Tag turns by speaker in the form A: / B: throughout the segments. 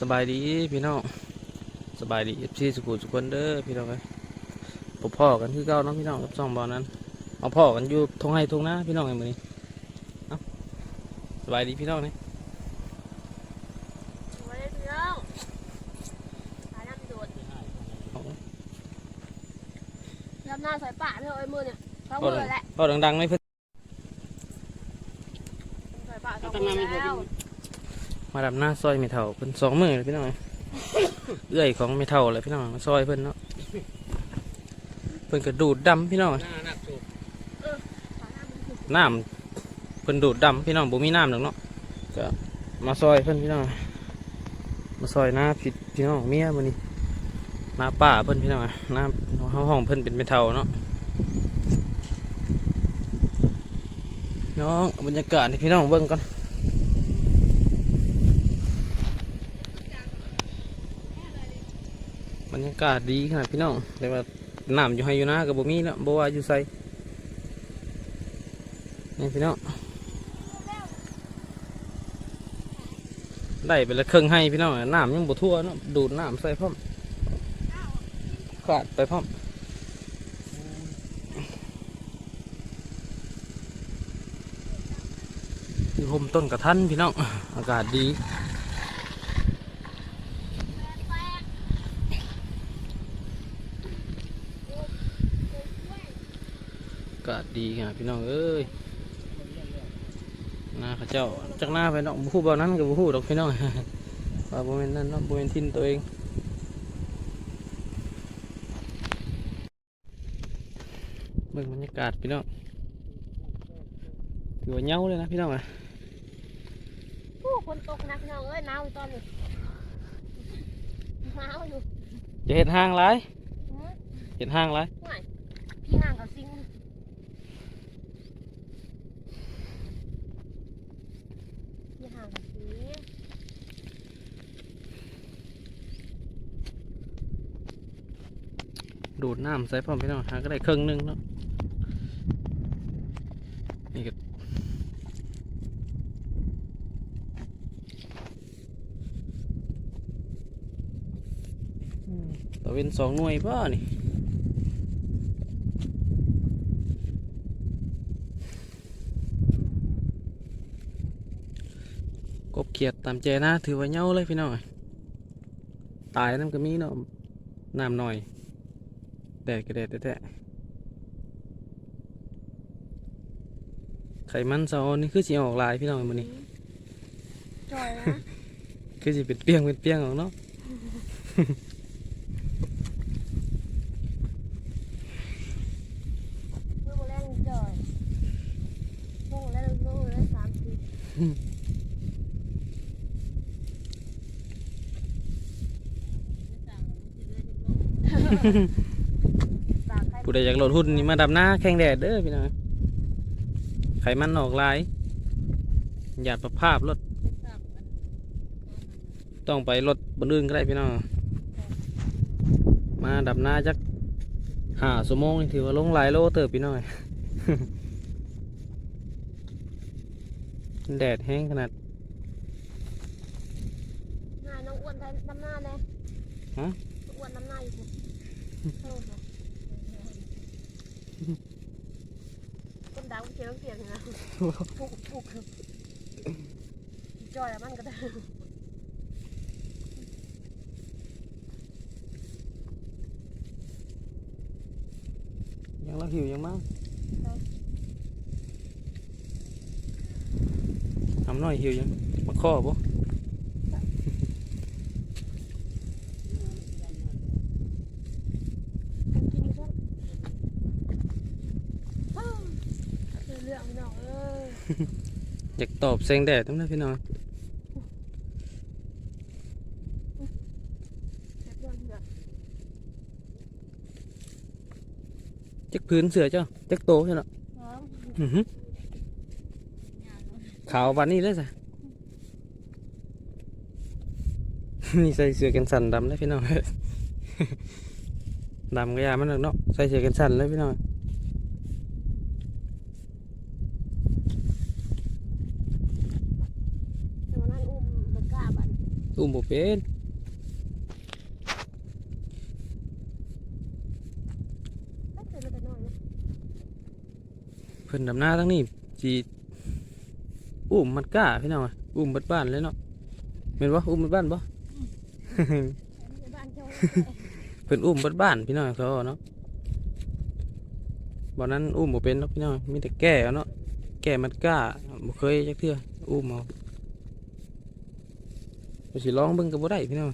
A: สบายดีพี่น้องสบายดีเอฟซีสุขุมสุขคนเด้อพี่น้องเอ้ยพบพ่อกันคือเก่าเนาะพี่น้องกับสองบอลนั้น เอาพ่อกันอยู่ทงไห้ทงนาพี่น้องไอ้มือนี้เอ้าสบายดีพี่น้องนี่
B: มาเลยพี่น้องหาน้ำโดด
A: เอา
B: ลำหน้าสายป่าเพื่อไอ้มือเนี่ยสอง
A: พ่อ
B: มือแหละ
A: พ่อดังๆไม่เพิ่น
B: สายป่าสองมือแล้ว
A: มาดำหน้าซอยไม่เท่าเพิ่นสองมือเลยพี่น้องเอ้ยเอื้อยของไม่เท่าเลยพี่น้องซอยเพิ่นเนาะเพิ่นกระดูดดำพี่น้องน้ำเพิ่นดูดดำพี่น้องบ่มีน้ำหรอกเนาะก็มาซอยเพิ่นพี่น้องมาซอยหน้าผิดพี่น้องเมียมื้อนี้หน้าป้าเพิ่นพี่น้องหน้าห้องห้องเพิ่นเป็นเป็นเท่าเนาะน้องบรรยากาศให้พี่น้องเบิ่งก่อน บรรยากาศดีขนาดพี่น้อง แต่ว่าน้ำอยู่ให้อยู่นะกับบ่มีเนาะบ่ว่าอยู่ใส่นี่พี่น้องได้ไปละครึ่งให้พี่น้องน้ำยังบ่ทั่วเนาะดูดน้ำใส่พร้อมขาดไปพร้อมอยู่ห่มต้นกระทันพี่น้องอากาศดี กาศดีค่ะพี่น้องเอ้ยหน้าเข้าเจ้าจากหน้าไปเนาะบุฮู้เบานั้นกับบุฮู้ดอกพี่น้องว่าโมเมนนั้นเนาะโมเมนทินตัวเองเบิ่งบรรยากาศพี่น้องถือว่าเหงาเลยนะพี่น้องอะ
B: ผู้คนตกหนักพี่น้องเอ้ยหนาวอยู่ตอนนี้หนาวอยู่
A: จะเห็นห้างไร
B: หือ
A: เห็นห้างไร
B: ไม่พี่ห่างกับซิงพี่ห่างกับซิง
A: ดูดน้ำใส่พร้อมพี่น้องหาก็ได้ครึ่งหนึงเนาะนี่ก็อืมตะเวนสองหน่วยป่ะนี่กบเขียดตามเจนะ ถือว่าเหงาเลยพี่น้องตายน้ำก็มีเนาะน้ำหน่อย แดดก็แดดแท้ๆไขมันซอนนี่คือสีออกลายพี่น้องมันนี่
B: จอยนะ
A: คือสิเป็นเปียงเป็นเปียงออกเนาะ
B: เมื่อวันแรกจอยเมื่
A: ผู้ใดอยากลดหุ้นนี่มาดับหน้าแข่งแดดเด้อพี่น้องไขมันออกลายหยาดประภาพรถต้องไปรถบนอื่นก็ได้พี่น้องมาดับหน้าจักห้าชั่วโมงนี่ถือว่าลงหลายโลเติบพี่น้องแดดแห้งขนาด
B: หน้าน้องอ้วนไทยน้ำหน้าเลย
A: ฮะ
B: อ้วนน้ำหน้าอยู่ คนดังเสียงเสียงนะปุกปุกจอยแล้วมันก็ได้
A: ยังเราหิวยังมั้งทำหน่อยหิวยังมาข้อบ่
B: กินก็เรื่องพี่น้องเอยา
A: กตอบแสงแดดทั้งนั้นพี่น้องจักพื้นเสือเจ้าจักโตใช่เนาะ
B: น้อง
A: อื้อหือขาววันนี้เลยสินี่ใส่เสือกันสันดำเลยพี่น้องดำก็ยามันหนักเนาะใส่เสือกันสันเลยพี่น้อง
B: แต่วันนั้นอุ้ มมันกล้าบัน
A: อุ้มบ่เป็น
B: เคยมาแต่น้อนะ
A: เพิ่นดำหน้าทั้งนี้สิอุ้มมันกล้าพี่น้องอุ้มบัดบ้านเลยเนาะแม่นบ่อุ้มบัดบ้านบ่
B: เพิ่
A: นอุ้มบัดบ้านพี่น้องเขาเนาะบ่นั้นอุ้มบ่เป็นเนาะพี่น้องมีแต่แก้เนาะแก้มันกล้าบ่เคยจักเทื่ออุ้มเอา สิลองเบิ่งก็บ่ได้พี่น้อง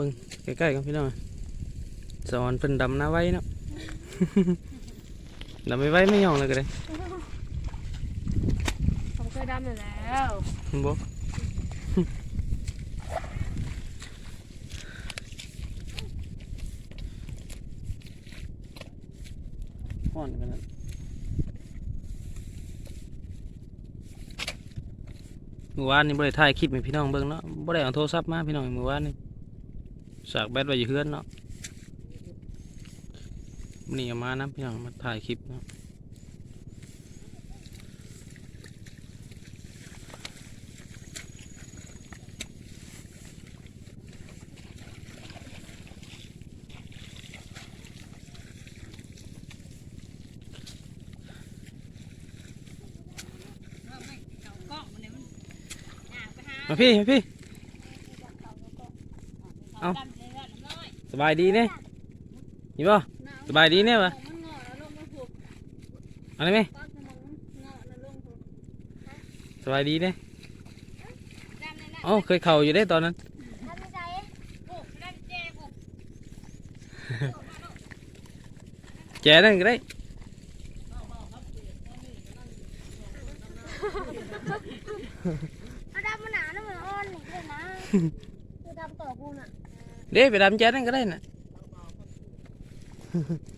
A: บิ่งใกล้ๆกันพี่น้องสอนเพิ่นดำหน้าไว้เนาะ ดำไม่ไว้ไม่ยองเลยก็ได้
B: ผมเคยดำอยู่แล้ว
A: บ่ห่อนกันนะเมื่อวานนี่บ่ได้ถ่ายคลิปให้พี่น้องเบิ่งเนาะบ่ได้เอาโทรศัพท์มาพี่น้องเมื่อวานนี่ สากแบตไว้อยู่เฮือนเนาะมื้อนี้เอามานํพี่น้องมาถ่ายคลิปเนาะมาพี่มาพี่ เอ้า ส บายดีเนี่ยนี่ป่ะสบายดีเนี่ยวะอะไรไหมสบายดีเนี่ยเอ้าเคยเข่าอยู่ได้ตอนนั้นแจนั่นก็ได้
B: เอาดำมันหนานะมันอ่อนนี่เลยนะคือดำต่อกูน่ะ
A: เด้ไปดำแจนั่นก็ได้น่ะ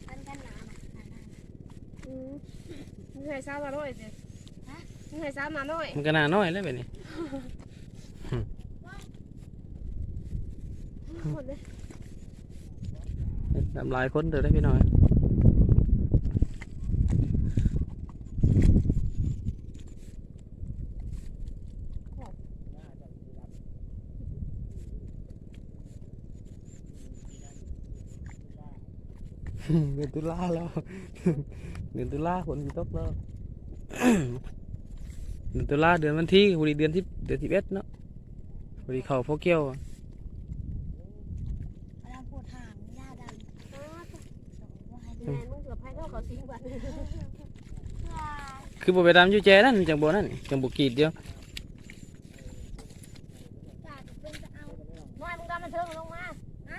B: อันกันหนาอืมมึงเคยซ้ำมาหน่อยสิฮะมึงเคยซ้ำมาหน่อย
A: มันก็น่าน้อยแล้วแบบนี้
B: หมดเลย
A: ทำลายคนเถอะได้พี่น้อย เดือนตุลาแล้วเดือนตุลาฝนมีตกแล้วเดือนตุลาเดือนวันที่พอดีเดือนที่เดือนที่เอ็ดเนาะพอดีเขาพวกเกี้ยวอะ
B: ดำปวดหางย่าดำแม่มึงเกือบให้เท่าเขาสิงวัน
A: คือบ่ไปดำอยู่แจนั่นจังบ่นั่นจังบ่กรีดเดียว
B: น้อยมึงดำมันเทิงกันลงมาฮะ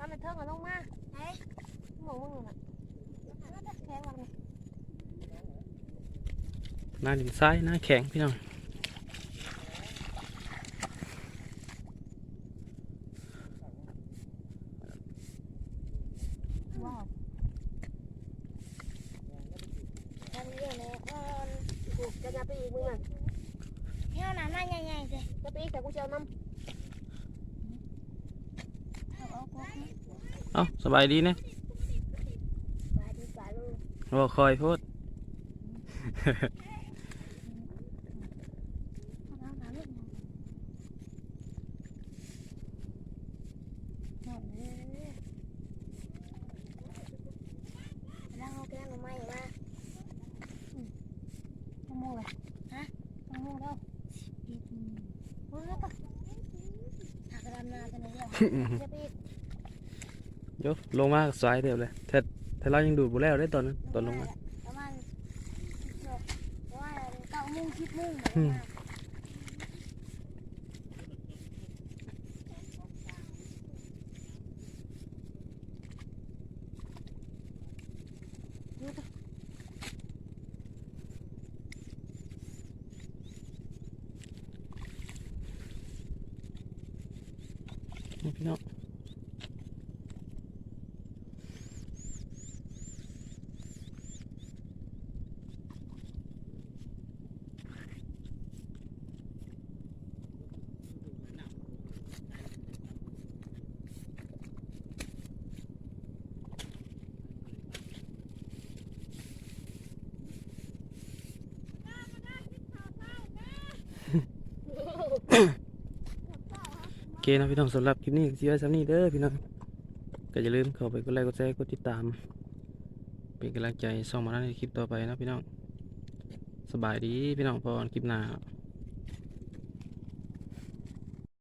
B: ดำมันเทิงกันลงมาไอ้หมูมึงน่ะแข็งวันนี้
A: หน้าดินทรายหน้าแข็งพี่น้อง
B: ว้าวดำเยอะเลยอ่อนจะจะไปอีกมึงอะ
C: เที่ยวน้ำมันใหญ่ ๆสิ
B: จะไปอีกแต่กูจะเอาน้ำ
C: เอาเอาเอา
A: เอ้าสบายดีเนี่ย
B: ปลาดีปลาลูก
A: บ่คอยโพด
C: เอาน้ำลูกหมดเลยแล้วเอาแก้วมาใหม่มา เอาหมูเลยฮะเอาหมูแล้วอีกหมูแล้วก็หักดำนากันเลยเดียวจะไปอีก
A: โยลงมาสายเดียวเลยแต่แต่เรายังดูดบ่แล้วได้ตอนนั้นตอนลงมา
C: ประมาณประมาณเก้าโมงสิบโมง
A: อืม
C: เนี่
A: พี่น้องโอเค นะพี่น้องสำหรับคลิปนี้ที่ไว้สำนี้เด้อพี่น้องก็อย่าลืมเข้าไปกดไลค์กดแชร์กดติดตาม เป็นกำลังใจส่องมาในคลิปต่อไปนะพี่น้องสบายดีพี่น้องพอกันคลิปหน้าครับ